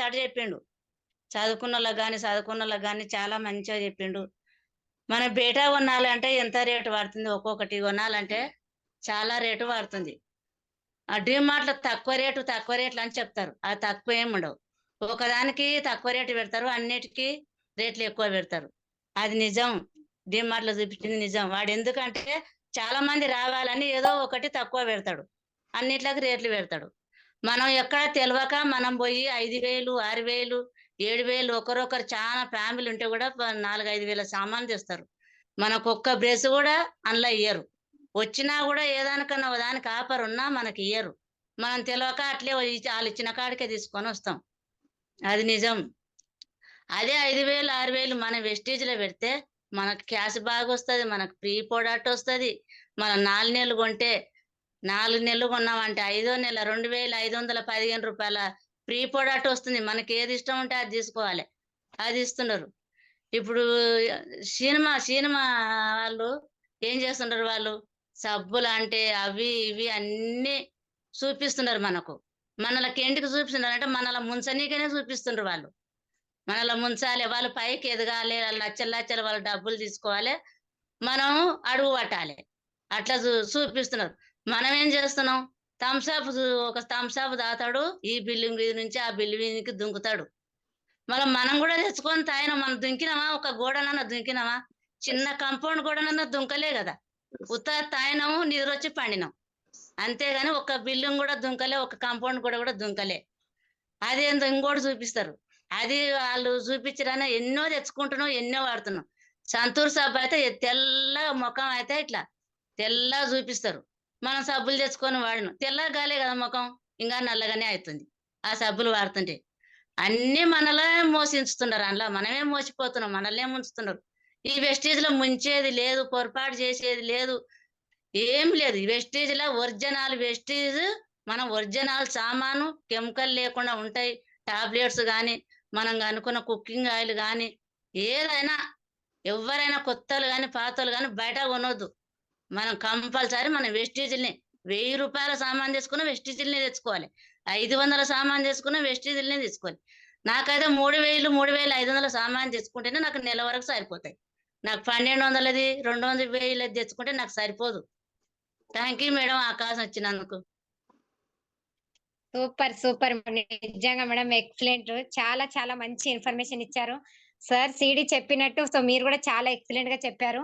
Method చెప్పిండు. చదువుకున్న కానీ చదువుకున్న వాళ్ళకి కానీ చాలా మంచిగా చెప్పిండు. మనం బేటా కొనాలంటే ఎంత రేటు పడుతుంది? ఒక్కొక్కటి కొనాలంటే చాలా రేటు పడుతుంది. ఆ డిమార్ట్లో తక్కువ రేటు తక్కువ రేట్లు అని చెప్తారు. అది తక్కువ ఏమి ఉండవు. ఒకదానికి తక్కువ రేటు పెడతారు అన్నిటికీ రేట్లు ఎక్కువ పెడతారు. అది నిజం. డిమార్ట్లో చూపించింది నిజం. వాడు ఎందుకంటే చాలా మంది రావాలని ఏదో ఒకటి తక్కువ పెడతాడు. అన్నిట్లకి రేట్లు పెడతాడు. మనం ఎక్కడ తెలియక మనం పోయి ఐదు వేలు ఆరు వేలు ఏడు వేలు ఒకరొకరు చాలా ఫ్యామిలీ ఉంటే కూడా నాలుగు ఐదు వేల సామాన్లు తెస్తారు. మనకు ఒక్క బ్రేస్ కూడా అందులో ఇయ్యరు. వచ్చినా కూడా ఏదానికన్నా దానికి ఆఫర్ ఉన్నా మనకి ఇయ్యరు. మనం తెలియక అట్లే వాళ్ళు ఇచ్చిన కాడికే తీసుకొని వస్తాం. అది నిజం. అదే ఐదు వేలు ఆరు వేలు మన వెస్టేజ్లో పెడితే మనకు క్యాష్ బాగా వస్తుంది మనకు ప్రీ ప్రొడక్ట్ వస్తుంది మనం నాలుగు నెలలు కొంటే నాలుగు నెలలు కొన్నామంటే ఐదో నెల రెండు వేల ఐదు వందల పదిహేను రూపాయల ప్రీ ప్రొడక్ట్ వస్తుంది. మనకి ఏది ఇష్టం ఉంటే అది తీసుకోవాలి. అది ఇస్తున్నారు. ఇప్పుడు సినిమా సినిమా వాళ్ళు ఏం చేస్తున్నారు వాళ్ళు? సబ్బులు అంటే అవి ఇవి అన్ని చూపిస్తున్నారు మనకు. మనలకి ఎందుకు చూపిస్తున్నారు అంటే మనల ముంచనీకనే చూపిస్తున్నారు వాళ్ళు. మనల ముంచాలి. వాళ్ళు పైకి ఎదగాలి. వాళ్ళు లచ్చలు లచ్చలు వాళ్ళు డబ్బులు తీసుకోవాలి. మనం అడుగు పట్టాలి. అట్లా చూ- చూపిస్తున్నారు. మనం ఏం చేస్తున్నాం థమ్స్అప్ ఒక థమ్స్అప్ తాతాడు ఈ బిల్డింగ్ మీద నుంచి ఆ బిల్డింగ్ మీదకి దుంకుతాడు. మళ్ళీ మనం కూడా తెచ్చుకొని తాగిన మనం దుంకినామా? ఒక గోడనన్నా దుంకినామా? చిన్న కంపౌండ్ గోడనన్నా దుంకలే కదా. ఉత్త తాయినాము నిద్రొచ్చి పండినాం. అంతేగాని ఒక బిల్డింగ్ కూడా దుంకలే ఒక కంపౌండ్ కూడా కూడా దుంకలే. అది ఏందో ఇంకోటి చూపిస్తారు. అది వాళ్ళు చూపించడానే ఎన్నో తెచ్చుకుంటున్నాం ఎన్నో వాడుతున్నాం. సంతూర్ సబ్బు అయితే తెల్ల ముఖం అయితే ఇట్లా తెల్ల చూపిస్తారు. మనం సబ్బులు తెచ్చుకొని వాడిన. తెల్లగాలే కదా ముఖం. ఇంకా నల్లగానే అవుతుంది ఆ సబ్బులు వాడుతుంటే. అన్ని మనలే మోసించుతున్నారు. అందులో మనమే మోసిపోతున్నాం. మనల్నే ముంచుతున్నారు. ఈ వెస్టేజ్లో ముంచేది లేదు. పొరపాటు చేసేది లేదు. ఏం లేదు. ఈ వెస్టేజ్లో ఒరిజినల్ వెస్టేజ్ మనం ఒరిజినల్ సామాను కెమికల్ లేకుండా ఉంటాయి. టాబ్లెట్స్ కానీ మనం అనుకున్న కుకింగ్ ఆయిల్ కానీ ఏదైనా ఎవరైనా కొత్తలు కానీ పాతలు కానీ బయట కొనొద్దు. మనం కంపల్సరీ మన వెస్టేజ్ని వెయ్యి రూపాయల సామాన్ తీసుకున్న వెస్టేజ్ని తెచ్చుకోవాలి. ఐదు వందల సామాన్ తీసుకున్న వెస్టేజ్ని తీసుకోవాలి. నాకైతే మూడు వేలు మూడు వేలు ఐదు వందల సామాన్ తెచ్చుకుంటేనే నాకు నెల వరకు సరిపోతాయి. నాకు పన్నెండు వందలది రెండు వందల వేలది తెచ్చుకుంటే నాకు సరిపోదు. థ్యాంక్ యూ మేడం అవకాశం వచ్చినందుకు సూపర్ సూపర్. నిజంగా మేడం ఎక్సలెంట్ చాలా చాలా మంచి ఇన్ఫర్మేషన్ ఇచ్చారు. సార్ సిడి చెప్పినట్టు సో మీరు కూడా చాలా ఎక్సలెంట్గా చెప్పారు.